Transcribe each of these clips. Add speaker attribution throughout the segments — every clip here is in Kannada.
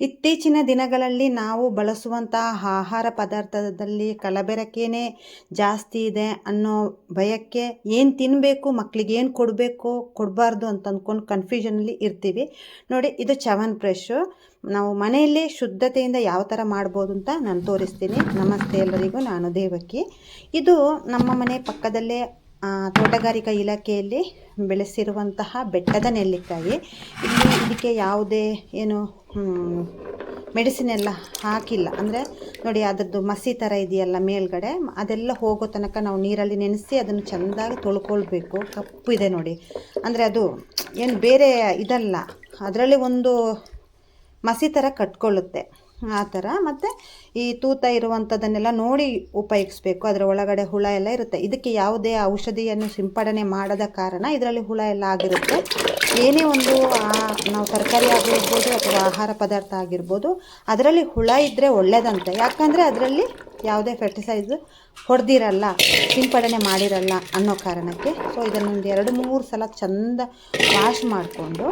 Speaker 1: ಇತ್ತೀಚಿನ ದಿನಗಳಲ್ಲಿ ನಾವು ಬಳಸುವಂತಹ ಆಹಾರ ಪದಾರ್ಥದಲ್ಲಿ ಕಲಬೆರಕೆನೇ ಜಾಸ್ತಿ ಇದೆ ಅನ್ನೋ ಭಯಕ್ಕೆ ಏನು ತಿನ್ನಬೇಕು ಮಕ್ಕಳಿಗೆ ಏನು ಕೊಡಬೇಕು, ಕೊಡಬಾರ್ದು ಅಂತ ಅಂದ್ಕೊಂಡು ಕನ್ಫ್ಯೂಷನಲ್ಲಿ ಇರ್ತೀವಿ. ನೋಡಿ, ಇದು ಚವನ್ ಪ್ರೆಶು ನಾವು ಮನೆಯಲ್ಲಿ ಶುದ್ಧತೆಯಿಂದ ಯಾವ ಥರ ಮಾಡ್ಬೋದು ಅಂತ ನಾನು ತೋರಿಸ್ತೀನಿ. ನಮಸ್ತೆ ಎಲ್ಲರಿಗೂ, ನಾನು ದೇವಕಿ. ಇದು ನಮ್ಮ ಮನೆ ಪಕ್ಕದಲ್ಲೇ ತೋಟಗಾರಿಕಾ ಇಲಾಖೆಯಲ್ಲಿ ಬೆಳೆಸಿರುವಂತಹ ಬೆಟ್ಟದ ನೆಲ್ಲಿಕಾಯಿ. ಇಲ್ಲಿ ಇದಕ್ಕೆ ಯಾವುದೇ ಏನು ಮೆಡಿಸಿನ್ ಎಲ್ಲ ಹಾಕಿಲ್ಲ. ಅಂದರೆ ನೋಡಿ ಅದರದ್ದು ಮಸಿ ಥರ ಇದೆಯಲ್ಲ ಮೇಲ್ಗಡೆ, ಅದೆಲ್ಲ ಹೋಗೋ ತನಕ ನಾವು ನೀರಲ್ಲಿ ನೆನೆಸಿ ಅದನ್ನು ಚೆಂದಾಗಿ ತೊಳ್ಕೊಳ್ಬೇಕು. ಕಪ್ಪು ಇದೆ ನೋಡಿ. ಅಂದರೆ ಅದು ಏನು ಬೇರೆ ಇದಲ್ಲ. ಅದರಲ್ಲಿ ಒಂದು ಮಸಿ ಥರ ಕಟ್ಕೊಳ್ಳುತ್ತೆ. ಆ ಥರ. ಮತ್ತು ಈ ತೂತ ಇರುವಂಥದ್ದನ್ನೆಲ್ಲ ನೋಡಿ ಉಪಯೋಗಿಸ್ಬೇಕು. ಅದರ ಒಳಗಡೆ ಹುಳ ಎಲ್ಲ ಇರುತ್ತೆ. ಇದಕ್ಕೆ ಯಾವುದೇ ಔಷಧಿಯನ್ನು ಸಿಂಪಡಣೆ ಮಾಡದ ಕಾರಣ ಇದರಲ್ಲಿ ಹುಳ ಎಲ್ಲ ಆಗಿರುತ್ತೆ. ಏನೇ ಒಂದು ನಾವು ತರಕಾರಿ ಆಗಿರ್ಬೋದು ಅಥವಾ ಆಹಾರ ಪದಾರ್ಥ ಆಗಿರ್ಬೋದು, ಅದರಲ್ಲಿ ಹುಳ ಇದ್ದರೆ ಒಳ್ಳೆಯದಂತೆ ಯಾಕಂದರೆ ಅದರಲ್ಲಿ ಯಾವುದೇ ಫರ್ಟಿಸೈಸ್ ಹೊಡೆದಿರಲ್ಲ, ಸಿಂಪಡಣೆ ಮಾಡಿರಲ್ಲ ಅನ್ನೋ ಕಾರಣಕ್ಕೆ. ಸೊ ಇದನ್ನೊಂದು ಎರಡು ಮೂರು ಸಲ ಚೆಂದ ವಾಶ್ ಮಾಡಿಕೊಂಡು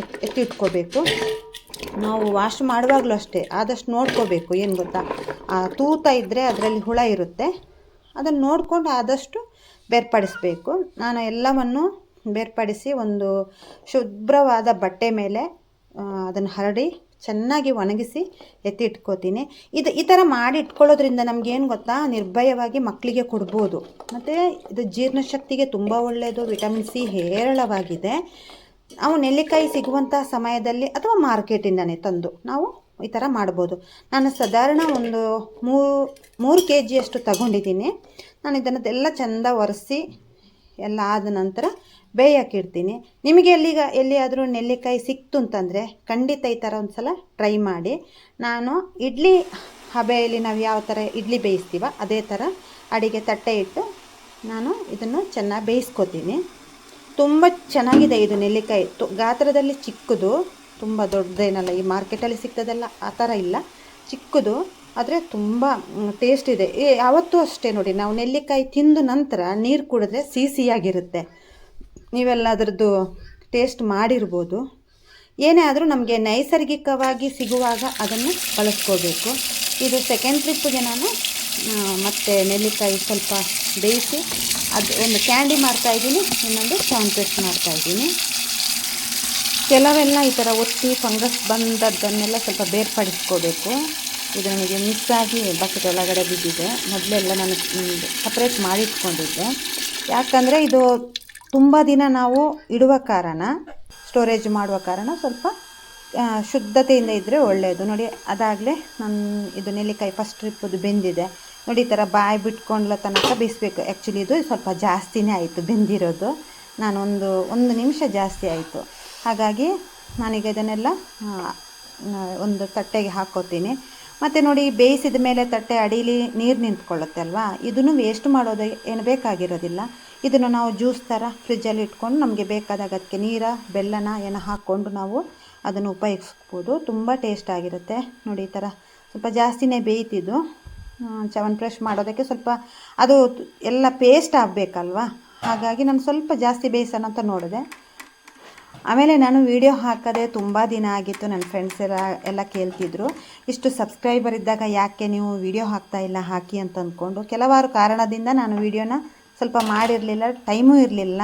Speaker 1: ಎತ್ತಿಟ್ಕೋಬೇಕು. ನಾವು ವಾಶ್ ಮಾಡುವಾಗಲೂ ಅಷ್ಟೇ, ಆದಷ್ಟು ನೋಡ್ಕೋಬೇಕು, ಏನು ಗೊತ್ತಾ? ತೂತ ಇದ್ದರೆ ಅದರಲ್ಲಿ ಹುಳ ಇರುತ್ತೆ. ಅದನ್ನು ನೋಡಿಕೊಂಡು ಆದಷ್ಟು ಬೇರ್ಪಡಿಸಬೇಕು. ನಾನು ಎಲ್ಲವನ್ನು ಬೇರ್ಪಡಿಸಿ ಒಂದು ಶುಭ್ರವಾದ ಬಟ್ಟೆ ಮೇಲೆ ಅದನ್ನು ಹರಡಿ ಚೆನ್ನಾಗಿ ಒಣಗಿಸಿ ಎತ್ತಿ ಇಟ್ಕೋತೀನಿ ಇದು ಈ ಥರ ಮಾಡಿ ಇಟ್ಕೊಳ್ಳೋದ್ರಿಂದ ನಮಗೇನು ಗೊತ್ತಾ? ನಿರ್ಭಯವಾಗಿ ಮಕ್ಕಳಿಗೆ ಕೊಡ್ಬೋದು. ಮತ್ತು ಇದು ಜೀರ್ಣಶಕ್ತಿಗೆ ತುಂಬ ಒಳ್ಳೆಯದು ವಿಟಮಿನ್ ಸಿ ಹೇರಳವಾಗಿದೆ. ಅವು ನೆಲ್ಲಿಕಾಯಿ ಸಿಗುವಂಥ ಸಮಯದಲ್ಲಿ ಅಥವಾ ಮಾರ್ಕೆಟಿಂದನೇ ತಂದು ನಾವು ಈ ಥರ ಮಾಡ್ಬೋದು. ನಾನು ಸಾಧಾರಣ ಒಂದು ಮೂರು ಮೂರು ಕೆ ಜಿಯಷ್ಟು ತಗೊಂಡಿದ್ದೀನಿ. ನಾನು ಇದನ್ನೆಲ್ಲ ಚೆಂದ ಒರೆಸಿ ಎಲ್ಲ ಆದ ನಂತರ ಬೇಯಕ್ಕೆ ಇಡ್ತೀನಿ. ನಿಮಗೆ ಎಲ್ಲಿಗ, ಎಲ್ಲಿಯಾದರೂ ನೆಲ್ಲಿಕಾಯಿ ಸಿಕ್ತು ಅಂತಂದರೆ ಖಂಡಿತ ಈ ಥರ ಒಂದು ಸಲ ಟ್ರೈ ಮಾಡಿ. ನಾನು ಇಡ್ಲಿ ಹಬೆಯಲ್ಲಿ ನಾವು ಯಾವ ಥರ ಇಡ್ಲಿ ಬೇಯಿಸ್ತೀವ ಅದೇ ಥರ ಅಡಿಗೆ ತಟ್ಟೆ ಇಟ್ಟು ನಾನು ಇದನ್ನು ಚೆನ್ನಾಗಿ ಬೇಯಿಸ್ಕೊತೀನಿ. ತುಂಬ ಚೆನ್ನಾಗಿದೆ ಇದು ನೆಲ್ಲಿಕಾಯಿ. ತು, ಗಾತ್ರದಲ್ಲಿ ಚಿಕ್ಕದು, ತುಂಬ ದೊಡ್ಡದೇನಲ್ಲ, ಈ ಮಾರ್ಕೆಟಲ್ಲಿ ಸಿಗ್ತದಲ್ಲ ಆ ಥರ ಇಲ್ಲ. ಚಿಕ್ಕದು, ಆದರೆ ತುಂಬ ಟೇಸ್ಟ್ ಇದೆ. ಏ ಯಾವತ್ತೂ ಅಷ್ಟೇ ನೋಡಿ, ನಾವು ನೆಲ್ಲಿಕಾಯಿ ತಿಂದ ನಂತರ ನೀರು ಕುಡಿದ್ರೆ ಸಿಹಿ ಸಿಹಿಯಾಗಿರುತ್ತೆ ನೀವೆಲ್ಲ ಅದರದ್ದು ಟೇಸ್ಟ್ ಮಾಡಿರ್ಬೋದು. ಏನೇ ಆದರೂ ನಮಗೆ ನೈಸರ್ಗಿಕವಾಗಿ ಸಿಗುವಾಗ ಅದನ್ನು ಬಳಸ್ಕೋಬೇಕು ಇದು ಸೆಕೆಂಡ್ ಟ್ರಿಪ್ಗೆ ನಾನು ಮತ್ತೆ ನೆಲ್ಲಿಕಾಯಿ ಸ್ವಲ್ಪ ಬೇಯಿಸಿ ಅದು ಒಂದು ಕ್ಯಾಂಡಿ ಮಾಡ್ತಾಯಿದ್ದೀನಿ ಇನ್ನೊಂದು ಸೌಂಡ್ ಪೇಸ್ಟ್ ಮಾಡ್ತಾಯಿದ್ದೀನಿ ಕೆಲವೆಲ್ಲ ಈ ಥರ ಒತ್ತಿ ಫಂಗಸ್ ಬಂದದ್ದನ್ನೆಲ್ಲ ಸ್ವಲ್ಪ ಬೇರ್ಪಡಿಸ್ಕೋಬೇಕು. ಇದು ನನಗೆ ಮಿಸ್ ಆಗಿ ಬಕೆಟ್ ಒಳಗಡೆ ಬಿದ್ದಿದೆ. ಮೊದಲೆಲ್ಲ ನಾನು ಸಪ್ರೇಟ್ ಮಾಡಿಟ್ಕೊಂಡಿದ್ದೆ ಯಾಕಂದರೆ ಇದು ತುಂಬ ದಿನ ನಾವು ಇಡುವ ಕಾರಣ ಸ್ಟೋರೇಜ್ ಮಾಡುವ ಕಾರಣ ಸ್ವಲ್ಪ ಶುದ್ಧತೆಯಿಂದ ಇದ್ದರೆ ಒಳ್ಳೆಯದು ನೋಡಿ, ಅದಾಗಲೇ ನಾನು ಇದು ನೆಲ್ಲಿಕಾಯಿ ಫಸ್ಟ್ ಟ್ರಿಪ್ಪದು ಬೆಂದಿದೆ. ನೋಡಿ, ಈ ಥರ ಬಾಯಿ ಬಿಟ್ಕೊಂಡ್ಲ ತನಕ ಬೇಯಿಸ್ಬೇಕು. ಆ್ಯಕ್ಚುಲಿ ಇದು ಸ್ವಲ್ಪ ಜಾಸ್ತಿನೇ ಆಯಿತು ಬೆಂದಿರೋದು. ನಾನೊಂದು, ಒಂದು ನಿಮಿಷ ಜಾಸ್ತಿ ಆಯಿತು. ಹಾಗಾಗಿ ನಾನೀಗ ಇದನ್ನೆಲ್ಲ ಒಂದು ತಟ್ಟೆಗೆ ಹಾಕೋತೀನಿ. ಮತ್ತು ನೋಡಿ ಬೇಯಿಸಿದ ಮೇಲೆ ತಟ್ಟೆ ಅಡೀಲಿ ನೀರು ನಿಂತ್ಕೊಳ್ಳುತ್ತೆ ಅಲ್ವಾ? ಇದನ್ನು ವೇಸ್ಟ್ ಮಾಡೋದು ಏನು ಬೇಕಾಗಿರೋದಿಲ್ಲ. ಇದನ್ನು ನಾವು ಜ್ಯೂಸ್ ಥರ ಫ್ರಿಜ್ಜಲ್ಲಿ ಇಟ್ಕೊಂಡು ನಮಗೆ ಬೇಕಾದಾಗ ಅದಕ್ಕೆ ನೀರ, ಬೆಲ್ಲನ ಏನೋ ಹಾಕ್ಕೊಂಡು ನಾವು ಅದನ್ನು ಉಪಯೋಗಿಸ್ಬೋದು. ತುಂಬ ಟೇಸ್ಟ್ ಆಗಿರುತ್ತೆ. ನೋಡಿ, ಈ ಥರ ಸ್ವಲ್ಪ ಜಾಸ್ತಿನೇ ಬೇಯ್ತಿದ್ದು. ಚವನ್ ಫ್ರೆಶ್ ಮಾಡೋದಕ್ಕೆ ಸ್ವಲ್ಪ ಅದು ಎಲ್ಲ ಪೇಸ್ಟ್ ಆಗಬೇಕಲ್ವಾ? ಹಾಗಾಗಿ ನಾನು ಸ್ವಲ್ಪ ಜಾಸ್ತಿ ಬೇಯಿಸೋಣ ಅಂತ ನೋಡಿದೆ. ಆಮೇಲೆ ನಾನು ವಿಡಿಯೋ ಹಾಕದೆ ತುಂಬ ದಿನ ಆಗಿತ್ತು. ನನ್ನ ಫ್ರೆಂಡ್ಸ್ ಎಲ್ಲ ಎಲ್ಲ ಕೇಳ್ತಿದ್ರು. ಇಷ್ಟು ಸಬ್ಸ್ಕ್ರೈಬರ್ ಇದ್ದಾಗ ಯಾಕೆ ನೀವು ವಿಡಿಯೋ ಹಾಕ್ತಾ ಇಲ್ಲ, ಹಾಕಿ ಅಂತ ಅಂದ್ಕೊಂಡು. ಕೆಲವಾರು ಕಾರಣದಿಂದ ನಾನು ವಿಡಿಯೋನ ಸ್ವಲ್ಪ ಮಾಡಿರಲಿಲ್ಲ ಟೈಮೂ ಇರಲಿಲ್ಲ.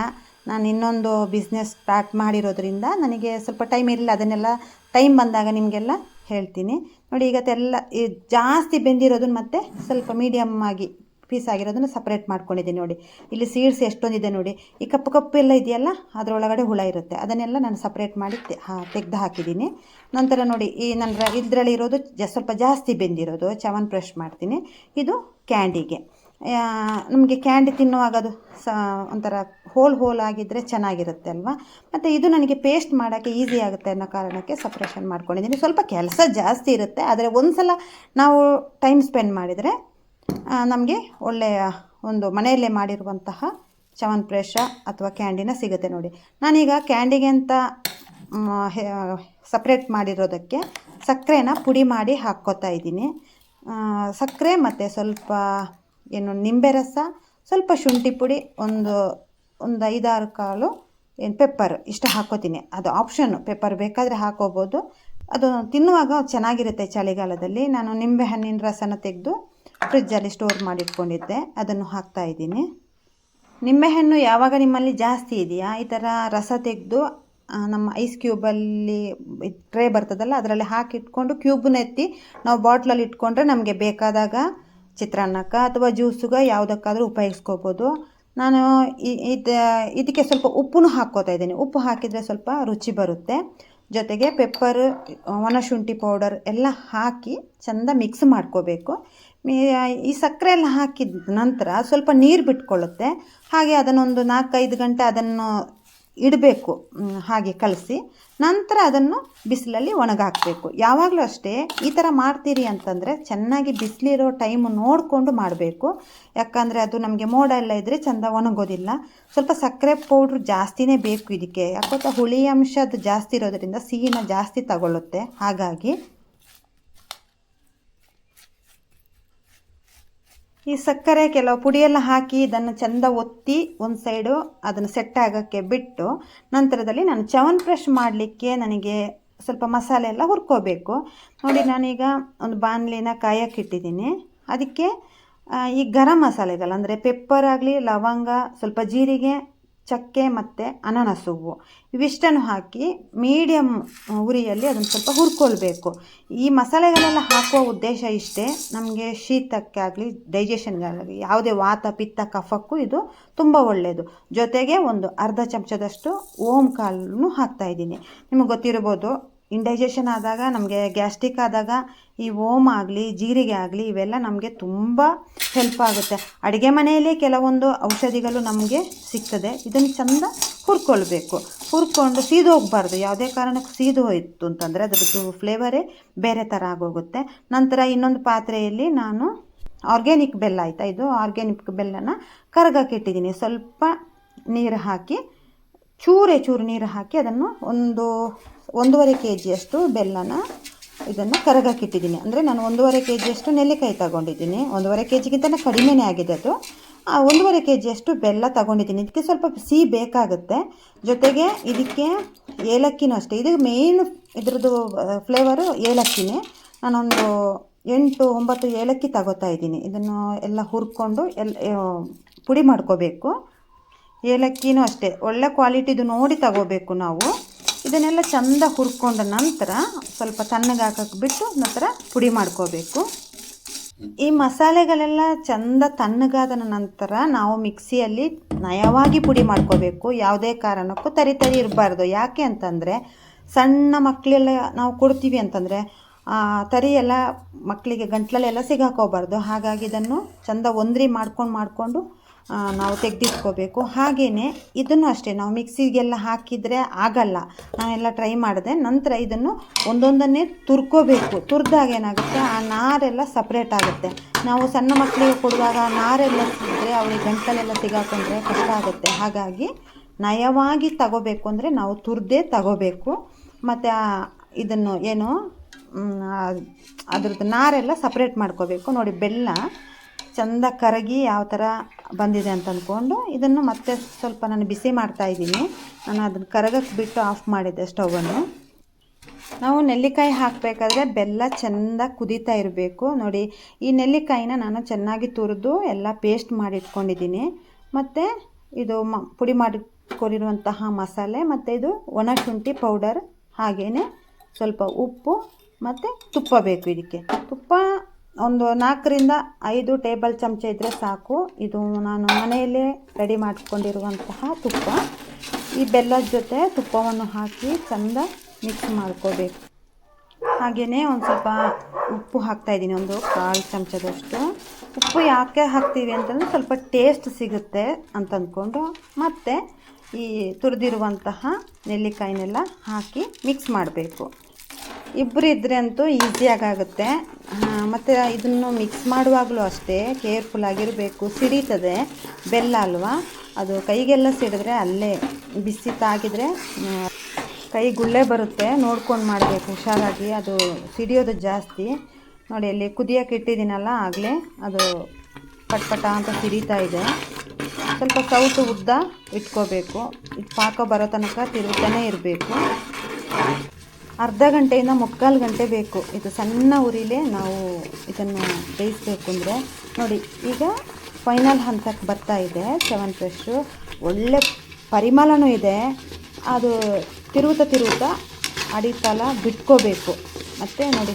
Speaker 1: ನಾನು ಇನ್ನೊಂದು ಬಿಸ್ನೆಸ್ ಸ್ಟಾರ್ಟ್ ಮಾಡಿರೋದ್ರಿಂದ ನನಗೆ ಸ್ವಲ್ಪ ಟೈಮ್ ಇರಲಿಲ್ಲ. ಅದನ್ನೆಲ್ಲ ಟೈಮ್ ಬಂದಾಗ ನಿಮಗೆಲ್ಲ ಹೇಳ್ತೀನಿ. ನೋಡಿ, ಈಗ ತೆಲ್ಲ ಈ ಜಾಸ್ತಿ ಬೆಂದಿರೋದನ್ನ ಮತ್ತೆ ಸ್ವಲ್ಪ ಮೀಡಿಯಮ್ ಆಗಿ ಪೀಸ್ ಆಗಿರೋದನ್ನು ಸಪ್ರೇಟ್ ಮಾಡ್ಕೊಂಡಿದ್ದೀನಿ ನೋಡಿ. ಇಲ್ಲಿ ಸೀಡ್ಸ್ ಎಷ್ಟೊಂದಿದೆ ನೋಡಿ. ಈ ಕಪ್ಪು ಕಪ್ಪು ಎಲ್ಲ ಇದೆಯಲ್ಲ, ಅದರೊಳಗಡೆ ಹುಳ ಇರುತ್ತೆ. ಅದನ್ನೆಲ್ಲ ನಾನು ಸಪ್ರೇಟ್ ಮಾಡಿ ತೆಗೆದು ಹಾಕಿದ್ದೀನಿ. ನಂತರ ನೋಡಿ, ಈ ನನ್ನ ಇದರಲ್ಲಿ ಇರೋದು ಸ್ವಲ್ಪ ಜಾಸ್ತಿ ಬೆಂದಿರೋದು. ಚವನ್ ಬ್ರಷ್ ಮಾಡ್ತೀನಿ. ಇದು ಕ್ಯಾಂಡಿಗೆ ನಮಗೆ ಕ್ಯಾಂಡಿ ತಿನ್ನುವಾಗ ಅದು ಸ, ಒಂಥರ ಹೋಲ್ ಹೋಲ್ ಆಗಿದ್ದರೆ ಚೆನ್ನಾಗಿರುತ್ತೆ ಅಲ್ವಾ? ಮತ್ತು ಇದು ನನಗೆ ಪೇಸ್ಟ್ ಮಾಡೋಕ್ಕೆ ಈಸಿ ಆಗುತ್ತೆ ಅನ್ನೋ ಕಾರಣಕ್ಕೆ ಸಪ್ರೇಷನ್ ಮಾಡ್ಕೊಂಡಿದ್ದೀನಿ. ಸ್ವಲ್ಪ ಕೆಲಸ ಜಾಸ್ತಿ ಇರುತ್ತೆ, ಆದರೆ ಒಂದು ಸಲ ನಾವು ಟೈಮ್ ಸ್ಪೆಂಡ್ ಮಾಡಿದರೆ ನಮಗೆ ಒಳ್ಳೆಯ ಒಂದು ಮನೆಯಲ್ಲೇ ಮಾಡಿರುವಂತಹ ಚವನ್ ಪ್ರೇಷ ಅಥವಾ ಕ್ಯಾಂಡಿನ ಸಿಗುತ್ತೆ ನೋಡಿ. ನಾನೀಗ ಕ್ಯಾಂಡಿಗೆ ಅಂತ ಸಪ್ರೇಟ್ ಮಾಡಿರೋದಕ್ಕೆ ಸಕ್ಕರೆನ ಪುಡಿ ಮಾಡಿ ಹಾಕ್ಕೋತಾ ಇದ್ದೀನಿ. ಸಕ್ಕರೆ ಮತ್ತು ಸ್ವಲ್ಪ ಏನು ನಿಂಬೆ ರಸ, ಸ್ವಲ್ಪ ಶುಂಠಿ ಪುಡಿ, ಒಂದು ಒಂದು ಐದಾರು ಕಾಳು, ಏನು ಪೆಪ್ಪರ್ ಇಷ್ಟು ಹಾಕೋತೀನಿ. ಅದು ಆಪ್ಷನ್ನು ಪೆಪ್ಪರ್ ಬೇಕಾದರೆ ಹಾಕೋಬೋದು. ಅದು ತಿನ್ನುವಾಗ ಚೆನ್ನಾಗಿರುತ್ತೆ ಚಳಿಗಾಲದಲ್ಲಿ. ನಾನು ನಿಂಬೆ ಹಣ್ಣಿನ ರಸನ ತೆಗೆದು ಫ್ರಿಜ್ಜಲ್ಲಿ ಸ್ಟೋರ್ ಮಾಡಿಟ್ಕೊಂಡಿದ್ದೆ. ಅದನ್ನು ಹಾಕ್ತಾ ಇದ್ದೀನಿ. ನಿಂಬೆಹಣ್ಣು ಯಾವಾಗ ನಿಮ್ಮಲ್ಲಿ ಜಾಸ್ತಿ ಇದೆಯಾ? ಈ ಥರ ರಸ ತೆಗೆದು ನಮ್ಮ ಐಸ್ ಕ್ಯೂಬಲ್ಲಿ ಟ್ರೇ ಬರ್ತದಲ್ಲ, ಅದರಲ್ಲಿ ಹಾಕಿಟ್ಕೊಂಡು ಕ್ಯೂಬ್ನೆತ್ತಿ ನಾವು ಬಾಟ್ಲಲ್ಲಿ ಇಟ್ಕೊಂಡ್ರೆ ನಮಗೆ ಬೇಕಾದಾಗ ಚಿತ್ರಾನ್ನಕ್ಕೆ ಅಥವಾ ಜ್ಯೂಸುಗ ಯಾವುದಕ್ಕಾದರೂ ಉಪಯೋಗಿಸ್ಕೋಬೋದು. ನಾನು ಇದು, ಇದಕ್ಕೆ ಸ್ವಲ್ಪ ಉಪ್ಪನ್ನು ಹಾಕ್ಕೋತಾ ಇದ್ದೀನಿ. ಉಪ್ಪು ಹಾಕಿದರೆ ಸ್ವಲ್ಪ ರುಚಿ ಬರುತ್ತೆ. ಜೊತೆಗೆ ಪೆಪ್ಪರ್ ಒಣಶುಂಠಿ ಪೌಡರ್ ಎಲ್ಲ ಹಾಕಿ ಚೆಂದ ಮಿಕ್ಸ್ ಮಾಡ್ಕೋಬೇಕು. ಈ ಸಕ್ಕರೆ ಎಲ್ಲ ಹಾಕಿದ ನಂತರ ಸ್ವಲ್ಪ ನೀರು ಬಿಟ್ಕೊಳ್ಳುತ್ತೆ. ಹಾಗೆ ಅದನ್ನೊಂದು ನಾಲ್ಕೈದು ಗಂಟೆ ಅದನ್ನು ಇಡಬೇಕು ಹಾಗೆ ಕಲಸಿ ನಂತರ ಅದನ್ನು ಬಿಸಿಲಲ್ಲಿ ಒಣಗಾಕಬೇಕು. ಯಾವಾಗಲೂ ಅಷ್ಟೇ ಈ ಥರ ಮಾಡ್ತೀರಿ ಅಂತಂದರೆ ಚೆನ್ನಾಗಿ ಬಿಸಿಲಿರೋ ಟೈಮ್ ನೋಡಿಕೊಂಡು ಮಾಡಬೇಕು. ಯಾಕಂದರೆ ಅದು ನಮಗೆ ಮೋಡ ಎಲ್ಲ ಇದ್ದರೆ ಚೆಂದ ಒಣಗೋದಿಲ್ಲ. ಸ್ವಲ್ಪ ಸಕ್ಕರೆ ಪೌಡ್ರ್ ಜಾಸ್ತಿನೇ ಬೇಕು ಇದಕ್ಕೆ. ಯಾಕೋತ ಹುಳಿ ಅಂಶ ಅದು ಜಾಸ್ತಿ ಇರೋದರಿಂದ ಸಿಹಿನ ಜಾಸ್ತಿ ತಗೊಳ್ಳುತ್ತೆ. ಹಾಗಾಗಿ ಈ ಸಕ್ಕರೆ ಕೆಲವು ಪುಡಿಯೆಲ್ಲ ಹಾಕಿ ಇದನ್ನು ಚೆಂದ ಒತ್ತಿ ಒಂದು ಸೈಡು ಅದನ್ನು ಸೆಟ್ ಆಗೋಕ್ಕೆ ಬಿಟ್ಟು ನಂತರದಲ್ಲಿ ನಾನು ಚವನ್ ಫ್ರೆಶ್ ಮಾಡಲಿಕ್ಕೆ ನನಗೆ ಸ್ವಲ್ಪ ಮಸಾಲೆ ಎಲ್ಲ ಹುರ್ಕೋಬೇಕು. ನೋಡಿ, ನಾನೀಗ ಒಂದು ಬಾಣಲಿನ ಕಾಯಕ್ಕಿಟ್ಟಿದ್ದೀನಿ ಅದಕ್ಕೆ ಈ ಗರಂ ಮಸಾಲೆಗಳು ಅಂದರೆ ಪೆಪ್ಪರ್ ಆಗಲಿ, ಲವಂಗ, ಸ್ವಲ್ಪ ಜೀರಿಗೆ ಚಕ್ಕೆ ಮತ್ತು ಅನಾನಸ್ ಹೂವು ಇವಿಷ್ಟನ್ನು ಹಾಕಿ ಮೀಡಿಯಮ್ ಉರಿಯಲ್ಲಿ ಅದನ್ನು ಸ್ವಲ್ಪ ಹುರ್ಕೊಳ್ಬೇಕು. ಈ ಮಸಾಲೆಗಳೆಲ್ಲ ಹಾಕುವ ಉದ್ದೇಶ ಇಷ್ಟೇ. ನಮಗೆ ಶೀತಕ್ಕೆ ಆಗಲಿ ಡೈಜೆಷನ್ಗಾಗಲಿ ಯಾವುದೇ ವಾತ, ಪಿತ್ತ, ಕಫಕ್ಕೂ ಇದು ತುಂಬ ಒಳ್ಳೆಯದು ಜೊತೆಗೆ ಒಂದು ಅರ್ಧ ಚಮಚದಷ್ಟು ಓಂ ಹಾಕ್ತಾ ಹಾಕ್ತಾಯಿದ್ದೀನಿ ನಿಮಗೆ ಗೊತ್ತಿರ್ಬೋದು ಇಂಡೈಜೆಷನ್ ಆದಾಗ, ನಮಗೆ ಗ್ಯಾಸ್ಟ್ರಿಕ್ ಆದಾಗ, ಈ ಓಮ್ ಆಗಲಿ, ಜೀರಿಗೆ ಆಗಲಿ, ಇವೆಲ್ಲ ನಮಗೆ ತುಂಬ ಹೆಲ್ಪ್ ಆಗುತ್ತೆ. ಅಡುಗೆ ಮನೆಯಲ್ಲೇ ಕೆಲವೊಂದು ಔಷಧಿಗಳು ನಮಗೆ ಸಿಗ್ತದೆ. ಇದನ್ನು ಚೆಂದ ಹುರ್ಕೊಳ್ಬೇಕು. ಹುರ್ಕೊಂಡು ಸೀದು ಹೋಗಬಾರ್ದು. ಯಾವುದೇ ಕಾರಣಕ್ಕೆ ಸೀದು ಹೋಯಿತು ಅಂತಂದರೆ ಅದರದ್ದು ಫ್ಲೇವರೇ ಬೇರೆ ಥರ ಆಗೋಗುತ್ತೆ. ನಂತರ ಇನ್ನೊಂದು ಪಾತ್ರೆಯಲ್ಲಿ ನಾನು ಆರ್ಗ್ಯಾನಿಕ್ ಬೆಲ್ಲ ಆಯಿತಾ? ಇದು ಆರ್ಗ್ಯಾನಿಕ್ ಬೆಲ್ಲನ ಕರಗಕ್ಕಿಟ್ಟಿದ್ದೀನಿ ಸ್ವಲ್ಪ ನೀರು ಹಾಕಿ, ಚೂರೇ ಚೂರು ನೀರು ಹಾಕಿ ಅದನ್ನು ಒಂದು ಒಂದೂವರೆ ಕೆ ಜಿಯಷ್ಟು ಬೆಲ್ಲನ ಇದನ್ನು ಕರಗಾಕಿಟ್ಟಿದ್ದೀನಿ ಅಂದರೆ ನಾನು ಒಂದೂವರೆ ಕೆ ಜಿಯಷ್ಟು ನೆಲ್ಲಿಕಾಯಿ ತಗೊಂಡಿದ್ದೀನಿ. ಒಂದೂವರೆ ಕೆ ಜಿಗಿಂತ ಕಡಿಮೆನೇ ಆಗಿದೆ ಅದು. ಒಂದೂವರೆ ಕೆ ಜಿಯಷ್ಟು ಬೆಲ್ಲ ತಗೊಂಡಿದ್ದೀನಿ. ಇದಕ್ಕೆ ಸ್ವಲ್ಪ ಸಿಹಿ ಬೇಕಾಗುತ್ತೆ. ಜೊತೆಗೆ ಇದಕ್ಕೆ ಏಲಕ್ಕಿನೂ ಅಷ್ಟೇ. ಇದು ಮೇಯ್ನ್ ಇದ್ರದ್ದು ಫ್ಲೇವರು ಏಲಕ್ಕಿನೇ. ನಾನೊಂದು ಎಂಟು ಒಂಬತ್ತು ಏಲಕ್ಕಿ ತಗೋತಾ ಇದ್ದೀನಿ. ಇದನ್ನು ಎಲ್ಲ ಹುರ್ಕೊಂಡು ಎಲ್ಲ ಪುಡಿ ಮಾಡ್ಕೋಬೇಕು. ಏಲಕ್ಕಿನೂ ಅಷ್ಟೇ. ಒಳ್ಳೆ ಕ್ವಾಲಿಟಿದು ನೋಡಿ ತಗೋಬೇಕು ನಾವು. ಇದನ್ನೆಲ್ಲ ಚೆಂದ ಹುರ್ಕೊಂಡ ನಂತರ ಸ್ವಲ್ಪ ತಣ್ಣಗೆ ಹಾಕಕ್ಕೆ ಬಿಟ್ಟು ನಂತರ ಪುಡಿ ಮಾಡ್ಕೋಬೇಕು. ಈ ಮಸಾಲೆಗಳೆಲ್ಲ ಚೆಂದ ತಣ್ಣಗಾದ ನಂತರ ನಾವು ಮಿಕ್ಸಿಯಲ್ಲಿ ನಯವಾಗಿ ಪುಡಿ ಮಾಡ್ಕೋಬೇಕು. ಯಾವುದೇ ಕಾರಣಕ್ಕೂ ತರಿ ತರಿ ಇರಬಾರ್ದು. ಯಾಕೆ ಅಂತಂದರೆ ಸಣ್ಣ ಮಕ್ಕಳೆಲ್ಲ ನಾವು ಕೊಡ್ತೀವಿ ಅಂತಂದರೆ ತರಿ ಎಲ್ಲ ಮಕ್ಕಳಿಗೆ ಗಂಟ್ಲಲ್ಲೆಲ್ಲ ಸಿಗಾಕೋಬಾರ್ದು ಹಾಗಾಗಿ ಇದನ್ನು ಚೆಂದ ಒಂದ್ರಿ ಮಾಡ್ಕೊಂಡು ಮಾಡಿಕೊಂಡು ನಾವು ತೆಗೆದಿಟ್ಕೋಬೇಕು. ಹಾಗೆಯೇ ಇದನ್ನು ಅಷ್ಟೇ, ನಾವು ಮಿಕ್ಸಿಗೆಲ್ಲ ಹಾಕಿದರೆ ಆಗಲ್ಲ. ನಾನೆಲ್ಲ ಟ್ರೈ ಮಾಡಿದೆ. ನಂತರ ಇದನ್ನು ಒಂದೊಂದನ್ನೇ ತುರ್ಕೋಬೇಕು. ತುರಿದಾಗ ಏನಾಗುತ್ತೆ? ಆ ನಾರೆಲ್ಲ ಸಪ್ರೇಟ್ ಆಗುತ್ತೆ. ನಾವು ಸಣ್ಣ ಮಕ್ಕಳಿಗೆ ಕೊಡುವಾಗ ನಾರೆಲ್ಲ ಸಿಕ್ಕರೆ ಅವಳಿಗೆ ಗಂಟಲೆಲ್ಲ ಸಿಗಾಕೊಂಡ್ರೆ ಕಷ್ಟ ಆಗುತ್ತೆ. ಹಾಗಾಗಿ ನಯವಾಗಿ ತಗೋಬೇಕು ಅಂದರೆ ನಾವು ತುರ್ದೇ ತಗೋಬೇಕು. ಮತ್ತು ಇದನ್ನು ಏನು? ಅದ್ರದ್ದು ನಾರೆಲ್ಲ ಸಪ್ರೇಟ್ ಮಾಡ್ಕೋಬೇಕು. ನೋಡಿ, ಬೆಲ್ಲ ಚೆಂದ ಕರಗಿ ಯಾವ ಥರ ಬಂದಿದೆ ಅಂತ ಅಂದ್ಕೊಂಡು ಇದನ್ನು ಮತ್ತೆ ಸ್ವಲ್ಪ ನಾನು ಬಿಸಿ ಮಾಡ್ತಾ ಇದ್ದೀನಿ. ನಾನು ಅದನ್ನು ಕರಗಕ್ಕೆ ಬಿಟ್ಟು ಆಫ್ ಮಾಡಿದ್ದೆ ಸ್ಟವನ್ನು ನಾವು ನೆಲ್ಲಿಕಾಯಿ ಹಾಕಬೇಕಾದ್ರೆ ಬೆಲ್ಲ ಚೆಂದ ಕುದೀತಾ ಇರಬೇಕು. ನೋಡಿ, ಈ ನೆಲ್ಲಿಕಾಯಿನ ನಾನು ಚೆನ್ನಾಗಿ ತುರಿದು ಎಲ್ಲ ಪೇಸ್ಟ್ ಮಾಡಿ ಇಟ್ಕೊಂಡಿದ್ದೀನಿ ಮತ್ತು ಇದು ಮ, ಪುಡಿ ಮಾಡಿಕೊಂಡಿರುವಂತಹ ಮಸಾಲೆ, ಮತ್ತು ಇದು ಒಣ ಶುಂಠಿ ಪೌಡರ್ ಹಾಗೆಯೇ ಸ್ವಲ್ಪ ಉಪ್ಪು, ಮತ್ತು ತುಪ್ಪ ಬೇಕು ಇದಕ್ಕೆ. ತುಪ್ಪ ಒಂದು ನಾಲ್ಕರಿಂದ ಐದು ಟೇಬಲ್ ಚಮಚ ಇದ್ದರೆ ಸಾಕು. ಇದು ನಾನು ಮನೆಯಲ್ಲೇ ರೆಡಿ ಮಾಡಿಕೊಂಡಿರುವಂತಹ ತುಪ್ಪ. ಈ ಬೆಲ್ಲದ ಜೊತೆ ತುಪ್ಪವನ್ನು ಹಾಕಿ ಚೆಂದ ಮಿಕ್ಸ್ ಮಾಡ್ಕೋಬೇಕು. ಹಾಗೆಯೇ ಒಂದು ಸ್ವಲ್ಪ ಉಪ್ಪು ಹಾಕ್ತಾಯಿದ್ದೀನಿ ಒಂದು ಕಾಲು ಚಮಚದಷ್ಟು. ಉಪ್ಪು ಯಾಕೆ ಹಾಕ್ತೀವಿ ಅಂತಂದರೆ ಸ್ವಲ್ಪ ಟೇಸ್ಟ್ ಸಿಗುತ್ತೆ ಅಂತ ಅಂದ್ಕೊಂಡು ಮತ್ತು ಈ ತುರಿದಿರುವಂತಹ ನೆಲ್ಲಿಕಾಯಿನೆಲ್ಲ ಹಾಕಿ ಮಿಕ್ಸ್ ಮಾಡಬೇಕು. ಇಬ್ಬರು ಇದ್ದರೆ ಅಂತೂ ಈಸಿಯಾಗುತ್ತೆ ಮತ್ತು ಇದನ್ನು ಮಿಕ್ಸ್ ಮಾಡುವಾಗಲೂ ಅಷ್ಟೇ ಕೇರ್ಫುಲ್ ಆಗಿರಬೇಕು. ಸಿಡೀತದೆ, ಬೆಲ್ಲ ಅಲ್ವಾ? ಅದು ಕೈಗೆಲ್ಲ ಸಿಡಿದ್ರೆ ಅಲ್ಲೇ ಬಿಸಿ ತಾಗಿದರೆ ಕೈ ಗುಳ್ಳೆ ಬರುತ್ತೆ. ನೋಡ್ಕೊಂಡು ಮಾಡಬೇಕು, ಹುಷಾರಾಗಿ. ಅದು ಸಿಡಿಯೋದು ಜಾಸ್ತಿ. ನೋಡಿ, ಅಲ್ಲಿ ಕುದಿಯೋಕೆ ಇಟ್ಟಿದ್ದೀನಲ್ಲ, ಆಗಲೇ ಅದು ಪಟ್ಪಟ ಅಂತ ಸಿಡಿತಾ ಇದೆ. ಸ್ವಲ್ಪ ಸೌಟು ಉದ್ದ ಇಟ್ಕೋಬೇಕು. ಇದು ಪಾಕ ಬರೋ ತನಕ ತಿರುಗ್ತಾನೆ ಇರಬೇಕು. ಅರ್ಧ ಗಂಟೆಯಿಂದ ಮುಕ್ಕಾಲು ಗಂಟೆ ಬೇಕು. ಇದು ಸಣ್ಣ ಉರಿಲೇ ನಾವು ಇದನ್ನು ಬೇಯಿಸಬೇಕು ಅಂದರೆ. ನೋಡಿ, ಈಗ ಫೈನಲ್ ಹಂತಕ್ಕೆ ಬರ್ತಾ ಇದೆ ಸೆವೆನ್ ಫ್ರೆಶ್ಶು ಒಳ್ಳೆ ಪರಿಮಳನೂ ಇದೆ. ಅದು ತಿರುವುತ್ತಾ ತಿರುವುತ್ತಾ ಅಡಿತಲ ಬಿಟ್ಕೋಬೇಕು. ಮತ್ತು ನೋಡಿ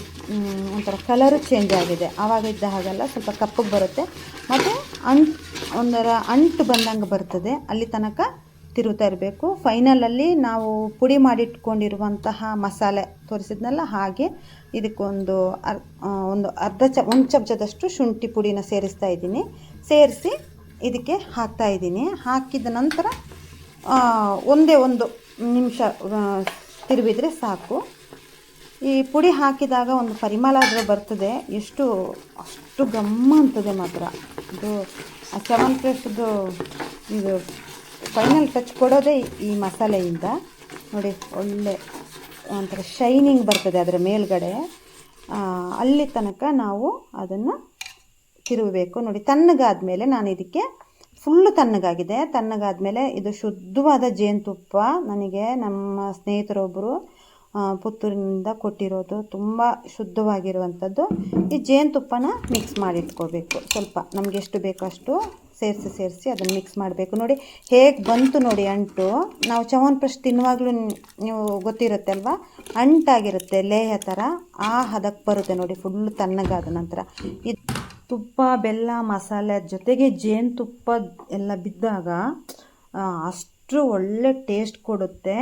Speaker 1: ಒಂಥರ ಕಲರು ಚೇಂಜ್ ಆಗಿದೆ. ಆವಾಗ ಇದ್ದ ಹಾಗೆಲ್ಲ, ಸ್ವಲ್ಪ ಕಪ್ಪಗೆ ಬರುತ್ತೆ. ಮತ್ತು ಅಂಟು, ಒಂದರ ಅಂಟು ಬಂದಂಗೆ ಬರ್ತದೆ. ಅಲ್ಲಿ ತನಕ ತಿರುಗ್ತಾ ಇರಬೇಕು. ಫೈನಲಲ್ಲಿ ನಾವು ಪುಡಿ ಮಾಡಿಟ್ಕೊಂಡಿರುವಂತಹ ಮಸಾಲೆ ತೋರಿಸಿದ್ನಲ್ಲ, ಹಾಗೆ ಇದಕ್ಕೊಂದು ಅರ್ ಒಂದು ಅರ್ಧ ಚ, ಒಂದು ಚಮಚದಷ್ಟು ಶುಂಠಿ ಪುಡಿನ ಸೇರಿಸ್ತಾ ಇದ್ದೀನಿ. ಸೇರಿಸಿ ಇದಕ್ಕೆ ಹಾಕ್ತಾ ಇದ್ದೀನಿ. ಹಾಕಿದ ನಂತರ ಒಂದೇ ಒಂದು ನಿಮಿಷ ತಿರುವಿದರೆ ಸಾಕು. ಈ ಪುಡಿ ಹಾಕಿದಾಗ ಒಂದು ಪರಿಮಳ ಆದರೆ ಬರ್ತದೆ. ಎಷ್ಟು, ಅಷ್ಟು ಘಮ್ಮ ಅಂತದೆ ಮಾತ್ರ. ಇದು ಸೆವೆನ್ ಪ್ಲೇಸ್ದು ಇದು ಫೈನಲ್ ಟಚ್ ಕೊಡೋದೇ ಈ ಮಸಾಲೆಯಿಂದ. ನೋಡಿ, ಒಳ್ಳೆ ಒಂಥರ ಶೈನಿಂಗ್ ಬರ್ತದೆ ಅದರ ಮೇಲ್ಗಡೆ. ಅಲ್ಲಿ ತನಕ ನಾವು ಅದನ್ನು ತಿರುಗಬೇಕು. ನೋಡಿ, ತಣ್ಣಗಾದ್ಮೇಲೆ ನಾನು ಇದಕ್ಕೆ ಫುಲ್ಲು ತಣ್ಣಗಾಗಿದೆ. ತಣ್ಣಗಾದ್ಮೇಲೆ ಇದು ಶುದ್ಧವಾದ ಜೇನುತುಪ್ಪ ನನಗೆ ನಮ್ಮ ಸ್ನೇಹಿತರೊಬ್ಬರು ಪುತ್ತೂರಿನಿಂದ ಕೊಟ್ಟಿರೋದು. ತುಂಬ ಶುದ್ಧವಾಗಿರುವಂಥದ್ದು. ಈ ಜೇನುತುಪ್ಪನ ಮಿಕ್ಸ್ ಮಾಡಿಟ್ಕೋಬೇಕು. ಸ್ವಲ್ಪ ನಮಗೆ ಎಷ್ಟು ಬೇಕೋ ಅಷ್ಟು. ಸೇರಿಸಿ ಸೇರಿಸಿ ಅದನ್ನು ಮಿಕ್ಸ್ ಮಾಡಬೇಕು. ನೋಡಿ, ಹೇಗೆ ಬಂತು ನೋಡಿ ಅಂಟು. ನಾವು ಚವನ್ ಪ್ರಶ್ ತಿನ್ನುವಾಗಲೂ ನೀವು ಗೊತ್ತಿರುತ್ತೆ ಅಲ್ವಾ? ಅಂಟಾಗಿರುತ್ತೆ ಲೇಹ ಥರ ಆ ಹದಕ್ಕೆ ಬರುತ್ತೆ ನೋಡಿ ಫುಲ್ ತಣ್ಣಗಾದ ನಂತರ. ಇದು ತುಪ್ಪ, ಬೆಲ್ಲ, ಮಸಾಲೆ ಜೊತೆಗೆ ಜೇನುತುಪ್ಪ ಎಲ್ಲ ಬಿದ್ದಾಗ ಅಷ್ಟು ಒಳ್ಳೆ ಟೇಸ್ಟ್ ಕೊಡುತ್ತೆ.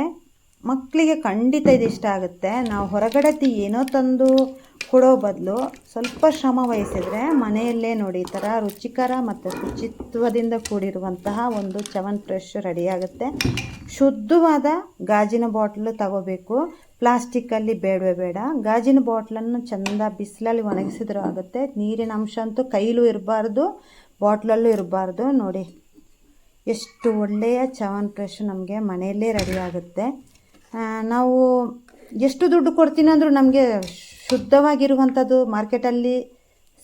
Speaker 1: ಮಕ್ಕಳಿಗೆ ಖಂಡಿತ ಇದು ಇಷ್ಟ ಆಗುತ್ತೆ. ನಾವು ಹೊರಗಡೆದು ಏನೋ ತಂದು ಕೊಡೋ ಬದಲು ಸ್ವಲ್ಪ ಶ್ರಮ ವಹಿಸಿದರೆ ಮನೆಯಲ್ಲೇ ನೋಡಿ ಈ ಥರ ರುಚಿಕರ ಮತ್ತು ಶುಚಿತ್ವದಿಂದ ಕೂಡಿರುವಂತಹ ಒಂದು ಚವನ್ ಫ್ರೆಶ್ ರೆಡಿಯಾಗುತ್ತೆ ಶುದ್ಧವಾದ ಗಾಜಿನ ಬಾಟ್ಲು ತಗೋಬೇಕು. ಪ್ಲಾಸ್ಟಿಕ್ಕಲ್ಲಿ ಬೇಡವೇ ಬೇಡ. ಗಾಜಿನ ಬಾಟ್ಲನ್ನು ಚೆಂದ ಬಿಸಿಲಲ್ಲಿ ಒಣಗಿಸಿದ್ರೂ ಆಗುತ್ತೆ. ನೀರಿನ ಅಂಶ ಅಂತೂ ಕೈಲೂ ಇರಬಾರ್ದು, ಬಾಟ್ಲಲ್ಲೂ ಇರಬಾರ್ದು. ನೋಡಿ, ಎಷ್ಟು ಒಳ್ಳೆಯ ಚವನ್ ಫ್ರೆಶ್ ನಮಗೆ ಮನೆಯಲ್ಲೇ ರೆಡಿಯಾಗುತ್ತೆ ನಾವು ಎಷ್ಟು ದುಡ್ಡು ಕೊಡ್ತೀನಿ ಅಂದರೂ ನಮಗೆ ಶುದ್ಧವಾಗಿರುವಂಥದ್ದು ಮಾರ್ಕೆಟಲ್ಲಿ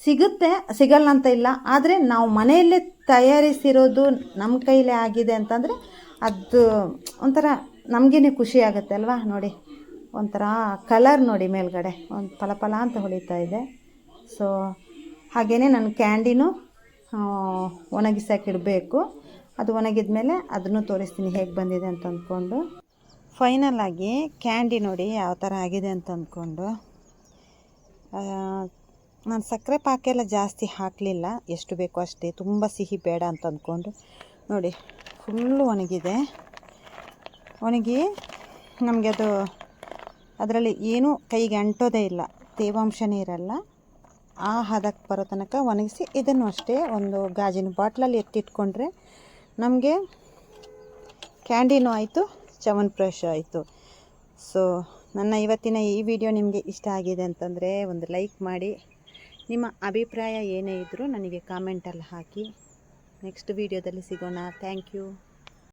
Speaker 1: ಸಿಗುತ್ತೆ ಸಿಗಲ್ಲ ಅಂತ ಇಲ್ಲ. ಆದರೆ ನಾವು ಮನೆಯಲ್ಲೇ ತಯಾರಿಸಿರೋದು ನಮ್ಮ ಕೈಲೇ ಆಗಿದೆ ಅಂತಂದರೆ ಅದು ಒಂಥರ ನಮಗೇನೆ ಖುಷಿ ಆಗುತ್ತೆ ಅಲ್ವಾ? ನೋಡಿ, ಒಂಥರ ಕಲರ್ ನೋಡಿ ಮೇಲ್ಗಡೆ. ಒಂದು ಫಲ ಫಲ ಅಂತ ಹೊಳಿತಾ ಇದೆ. ಸೊ ಹಾಗೆಯೇ ನನ್ನ ಕ್ಯಾಂಡಿನೂ ಒಣಗಿಸೋಕ್ಕಿಡಬೇಕು ಅದು ಒಣಗಿದ ಮೇಲೆ ಅದನ್ನು ತೋರಿಸ್ತೀನಿ ಹೇಗೆ ಬಂದಿದೆ ಅಂತ ಅಂದ್ಕೊಂಡು. ಫೈನಲ್ ಆಗಿ ಕ್ಯಾಂಡಿ ನೋಡಿ ಯಾವ ಥರ ಆಗಿದೆ ಅಂತ ಅಂದ್ಕೊಂಡು. ನಾನು ಸಕ್ಕರೆ ಪಾಕ ಎಲ್ಲ ಜಾಸ್ತಿ ಹಾಕಲಿಲ್ಲ. ಎಷ್ಟು ಬೇಕೋ ಅಷ್ಟೇ. ತುಂಬ ಸಿಹಿ ಬೇಡ ಅಂತ ಅಂದ್ಕೊಂಡು ನೋಡಿ ಫುಲ್ಲು ಒಣಗಿದೆ. ಒಣಗಿ ನಮಗೆ ಅದು ಅದರಲ್ಲಿ ಏನೂ ಕೈಗೆ ಅಂಟೋದೇ ಇಲ್ಲ. ತೇವಾಂಶನೇ ಇರಲ್ಲ ಆ ಹದಕ್ಕೆ ಬರೋ ತನಕ ಒಣಗಿಸಿ ಇದನ್ನು ಅಷ್ಟೇ ಒಂದು ಗಾಜಿನ ಬಾಟ್ಲಲ್ಲಿ ಎತ್ತಿಟ್ಕೊಂಡ್ರೆ ನಮಗೆ ಕ್ಯಾಂಡಿನೂ ಆಯಿತು ಚವನ್ ಫ್ರೆಶ್ ಆಯಿತು. ಸೊ ನನ್ನ ಇವತ್ತಿನ ಈ ವಿಡಿಯೋ ನಿಮಗೆ ಇಷ್ಟ ಆಗಿದೆ ಅಂತಂದರೆ ಒಂದು ಲೈಕ್ ಮಾಡಿ. ನಿಮ್ಮ ಅಭಿಪ್ರಾಯ ಏನೇ ಇದ್ದರೂ ನನಗೆ ಕಾಮೆಂಟಲ್ಲಿ ಹಾಕಿ. ನೆಕ್ಸ್ಟ್ ವಿಡಿಯೋದಲ್ಲಿ ಸಿಗೋಣ. Thank you